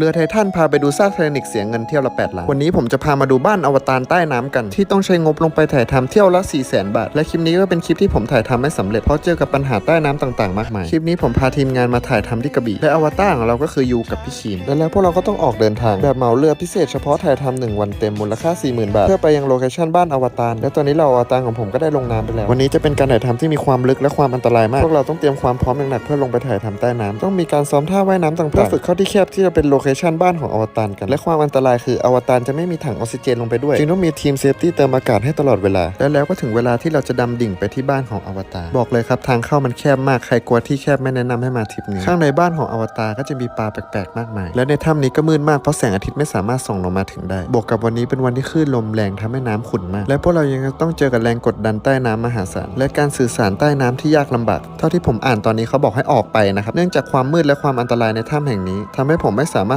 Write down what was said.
เรือไททันพาไปดูซากไททานิกเสียเงินเที่ยวละ 8 ล้าน วันนี้ผมจะพามาดูบ้านอวตารใต้น้ำกัน ที่ต้องใช้งบลงไปถ่ายทำเที่ยวละ 4 0 0 0 0 0บาท และคลิปนี้ก็เป็นคลิปที่ผมถ่ายทำไม่สำเร็จ เพราะเจอกับปัญหาใต้น้ำต่างๆ มากมาย คลิปนี้ผมพาทีมงานมาถ่ายทำที่กระบี่ และอวตารของเราก็คือยูกับพี่ขีมและแล้วพวกเราก็ต้องออกเดินทาง แบบเหมาเรือพิเศษเฉพาะถ่ายทำหนึ่งวันเต็มมูลค่า 40,000 บาท เพื่อไปยังโลเคชั่นบ้านอวตาร และตอนนี้เราอวตารของผมก็ได้ลงน้ำไปแล้ว วันนี้จะเป็นการถ่ายทำที่มีความลึกและความอันตรายมาก พวกเราต้องเตรียมความพร้อมอย่างหนักเพื่อลงไปถ่ายทำใต้น้ำต้องมีการซ้อมท่าว่ายน้ำต่างๆเพื่อฝึกเข้าที่แคบที่จะเป็นโลเคชั่นบ้านของอวตารกัน และความอันตรายคืออวตารจะไม่มีถังออกซิเจนลงไปด้วยจึงต้องมีทีมเซฟตี้เติมอากาศให้ตลอดเวลา และแล้วก็ถึงเวลาที่เราจะดำดิ่งไปที่บ้านของอวตารบอกเลยครับทางเข้ามันแคบมากใครกลัวที่แคบไม่แนะนำให้มาทริปนี้ข้างในบ้านของอวตารก็จะมีปลาแปลกๆมากมาย และในถ้ำนี้ก็มืดมากเพราะแสงอาทิตย์ไม่สามารถส่องลงมาถึงได้บวกกับวันนี้เป็นวันที่คลื่นลมแรงทำให้น้ำขุ่นมาก และพวกเรายังต้องเจอกับแรงกดดันใต้น้ำมหาศาลและการสื่อสารใต้น้ำที่ยากลำบากเท่าที่ผมอ่านตอนนี้เขาบอกให้ออกไปนะครับเนื่องจากความมืดและความอันตรายในถ้ำแห่งนี้ทำให้ผมไม่สามารถ